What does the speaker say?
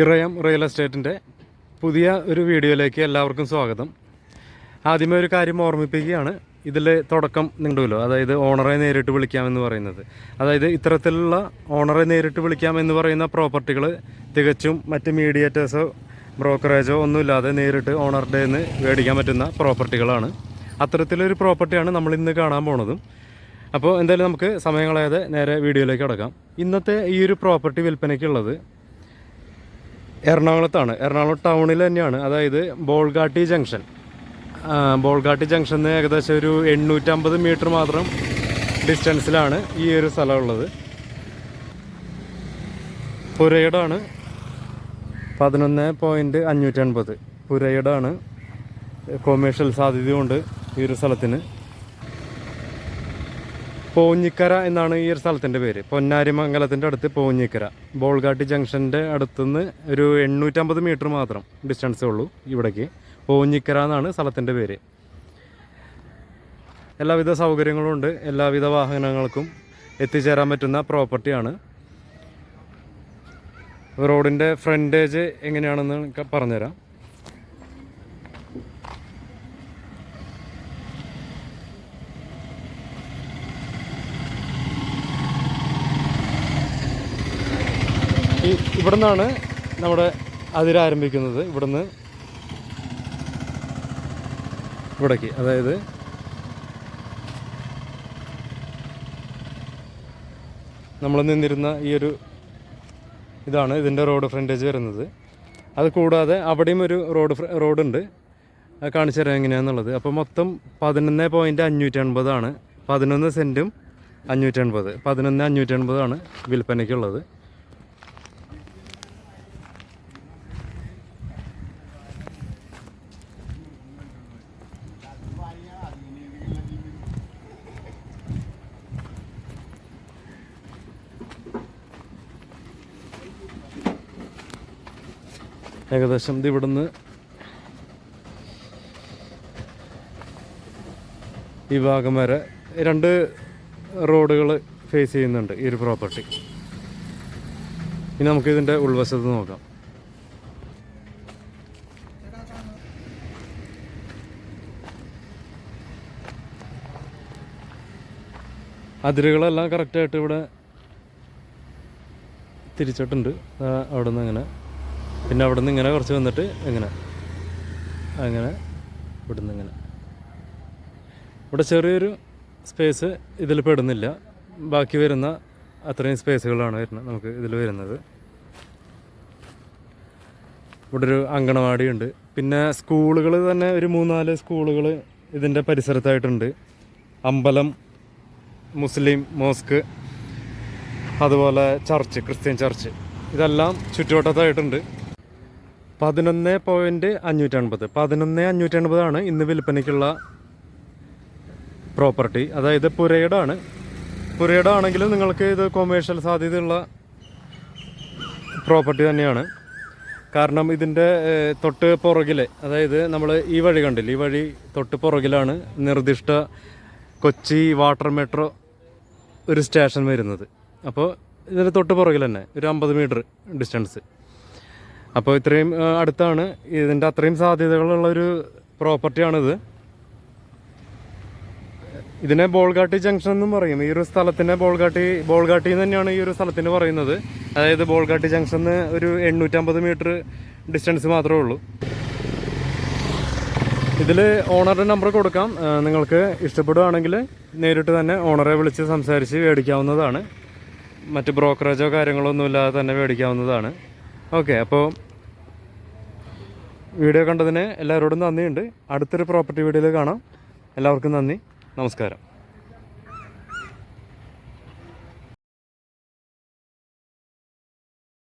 ഇറയം real എസ്റ്റേറ്റിന്റെ പുതിയ ഒരു വീഡിയോയിലേക്ക് എല്ലാവർക്കും സ്വാഗതം. ആദ്യമേ ഒരു കാര്യം ഓർമ്മിപ്പിക്കുകയാണ്. ഇതിൽ തുടക്കം നിങ്ങളുമല്ലോ അതായത് ഓണറെ നേരിട്ട് വിളിക്കാമെന്ന് പറയുന്നത്. അതായത് ഇത്തരത്തിലുള്ള ഓണറെ നേരിട്ട് വിളിക്കാമെന്ന് പറയുന്ന പ്രോപ്പർട്ടികൾ തികച്ചും മറ്റ് മീഡിയേറ്റേഴ്സോ ബ്രോക്കറേജോ ഒന്നുമില്ലാതെ നേരിട്ട് ഓണറുടെ നിന്ന് മേടിക്കാൻ പറ്റുന്ന പ്രോപ്പർട്ടികളാണ് അത്തരത്തിലൊരു പ്രോപ്പർട്ടിയാണ് നമ്മൾ ഇന്ന് കാണാൻ പോണതും. അപ്പോൾ എന്തായാലും നമുക്ക് സമയം കളയാതെ നേരെ വീഡിയോയിലേക്ക് കടക്കാം. ഇന്നത്തെ ഈ ഒരു പ്രോപ്പർട്ടി വിൽപ്പനയ്ക്കുള്ളത് എറണാകുളത്താണ്. എറണാകുളം ടൗണിൽ തന്നെയാണ്. അതായത് ബോൾഗാട്ടി ജംഗ്ഷൻ. ബോൾഗാട്ടി ജംഗ്ഷനിൽ നിന്ന് ഏകദേശം ഒരു എണ്ണൂറ്റമ്പത് മീറ്റർ മാത്രം ഡിസ്റ്റൻസിലാണ് ഈ ഒരു സ്ഥലം ഉള്ളത് പുരയിടാണ് പതിനൊന്ന് പോയിന്റ് അഞ്ഞൂറ്റൻപത്. പുരയിടാണ് കൊമേഴ്ഷ്യൽ സാധ്യതയുണ്ട് ഈ ഒരു സ്ഥലത്തിന്. പോഞ്ഞിക്കര എന്നാണ് ഈ ഒരു സ്ഥലത്തിന്റെ പേര്. പൊന്നാരി മംഗലത്തിന്റെ അടുത്ത് പോഞ്ഞിക്കര. ബോൾഗാട്ടി ജംഗ്ഷന്റെ അടുത്തുനിന്ന് ഒരു എണ്ണൂറ്റമ്പത് മീറ്റർ മാത്രം ഡിസ്റ്റൻസേ ഉള്ളൂ ഇവിടേക്ക്. പോഞ്ഞിക്കര എന്നാണ് സ്ഥലത്തിന്റെ പേര്. എല്ലാവിധ സൗകര്യങ്ങളും ഉണ്ട്. എല്ലാവിധ വാഹനങ്ങൾക്കും എത്തിച്ചേരാൻ പറ്റുന്ന പ്രോപ്പർട്ടിയാണ്. റോഡിന്റെ ഫ്രണ്ടേജ് എങ്ങനെയാണെന്ന് പറഞ്ഞുതരാം. ഈ ഇവിടെ നിന്നാണ് നമ്മുടെ അതിരാരംഭിക്കുന്നത് ഇവിടുന്ന് ഇവിടേക്ക്. അതായത് നമ്മൾ നിന്നിരുന്ന ഈ ഒരു ഇതാണ് ഇതിന്റെ റോഡ് ഫ്രണ്ടേജ് വരുന്നത്. അത് കൂടാതെ അവിടെയും ഒരു റോഡ് റോഡ് റോഡുണ്ട്. കാണിച്ചു തരാം എങ്ങനെയാണെന്നുള്ളത് അപ്പോൾ മൊത്തം പതിനൊന്ന് പോയിന്റ് അഞ്ഞൂറ്റി അൻപതാണ് പതിനൊന്ന് സെന്റും അഞ്ഞൂറ്റി അൻപത് പതിനൊന്ന് അഞ്ഞൂറ്റി അൻപതാണ് വിൽപ്പനയ്ക്കുള്ളത്. ഏകദേശം ഇത് ഇവിടുന്ന് ഈ ഭാഗം വരെ രണ്ട് റോഡുകൾ ഫേസ് ചെയ്യുന്നുണ്ട് ഈ ഒരു പ്രോപ്പർട്ടി ഇനി നമുക്ക് ഇതിന്റെ ഉൾവശത്ത് നോക്കാം. അതിരുകളെല്ലാം കറക്റ്റായിട്ട് ഇവിടെ തിരിച്ചിട്ടുണ്ട്. അവിടെ നിന്ന് അങ്ങനെ പിന്നെ അവിടെ നിന്ന് ഇങ്ങനെ കുറച്ച് വന്നിട്ട് ഇങ്ങനെ. അങ്ങനെ ഇവിടുന്ന് ഇങ്ങനെ. ഇവിടെ ചെറിയൊരു സ്പേസ് ഇതിൽ പെടുന്നില്ല ബാക്കി വരുന്ന അത്രയും സ്പേസുകളാണ് വരുന്നത് നമുക്ക് ഇതിൽ വരുന്നത്. ഇവിടെ ഒരു അങ്കണവാടി ഉണ്ട്. പിന്നെ സ്കൂളുകൾ തന്നെ ഒരു മൂന്നാൽ സ്കൂളുകൾ ഇതിന്റെ പരിസരത്തായിട്ടുണ്ട്. അമ്പലം മുസ്ലിം മോസ്ക് അതുപോലെ ചർച്ച് ക്രിസ്ത്യൻ ചർച്ച്. ഇതെല്ലാം ചുറ്റുവട്ടത്തായിട്ടുണ്ട്. പതിനൊന്ന് പോയിന്റ് അഞ്ഞൂറ്റൻപത് പതിനൊന്ന് അഞ്ഞൂറ്റൻപതാണ് ഇന്ന് വിൽപ്പനയ്ക്കുള്ള പ്രോപ്പർട്ടി. അതായത് പുരയിടാണ് പുരയിടാണെങ്കിലും നിങ്ങൾക്ക് ഇത് കൊമേഴ്ഷ്യൽ സാധ്യതയുള്ള പ്രോപ്പർട്ടി തന്നെയാണ്. കാരണം ഇതിന്റെ തൊട്ട് പുറകിലെ അതായത് നമ്മൾ ഈ വഴി കണ്ടില്ല? ഈ വഴി തൊട്ട് പുറകിലാണ് നിർദ്ദിഷ്ട കൊച്ചി വാട്ടർ മെട്രോ ഒരു സ്റ്റേഷൻ വരുന്നത്. അപ്പോൾ ഇതിന് തൊട്ട് പുറകിൽ തന്നെ ഒരു അമ്പത് മീറ്റർ ഡിസ്റ്റൻസ്. അപ്പോൾ ഇത്രയും അടുത്താണ്. ഇതിന്റെ അത്രയും സാധ്യതകളുള്ളൊരു പ്രോപ്പർട്ടിയാണിത്. ഇതിനെ ബോൾഗാട്ടി ജംഗ്ഷൻ എന്നും പറയും. ഈ ഒരു സ്ഥലത്തിനെ ബോൾഗാട്ടി ബോൾഗാട്ടി എന്ന് തന്നെയാണ് ഈ ഒരു സ്ഥലത്തിന് പറയുന്നത്. അതായത് ബോൾഗാട്ടി ജംഗ്ഷന്ന് ഒരു എണ്ണൂറ്റമ്പത് മീറ്റർ ഡിസ്റ്റൻസ് മാത്രമേ ഉള്ളൂ. ഇതിൽ ഓണറുടെ നമ്പർ കൊടുക്കാം. നിങ്ങൾക്ക് ഇഷ്ടപ്പെടുകയാണെങ്കിൽ നേരിട്ട് തന്നെ ഓണറെ വിളിച്ച് സംസാരിച്ച് മേടിക്കാവുന്നതാണ്. മറ്റ് ബ്രോക്കറേജോ കാര്യങ്ങളോ ഒന്നുമില്ലാതെ തന്നെ മേടിക്കാവുന്നതാണ്. ഓക്കെ അപ്പോൾ വീഡിയോ കണ്ടതിന് എല്ലാവരോടും നന്ദിയുണ്ട്. അടുത്തൊരു പ്രോപ്പർട്ടി വീഡിയോയിൽ കാണാം. എല്ലാവർക്കും നന്ദി. നമസ്കാരം.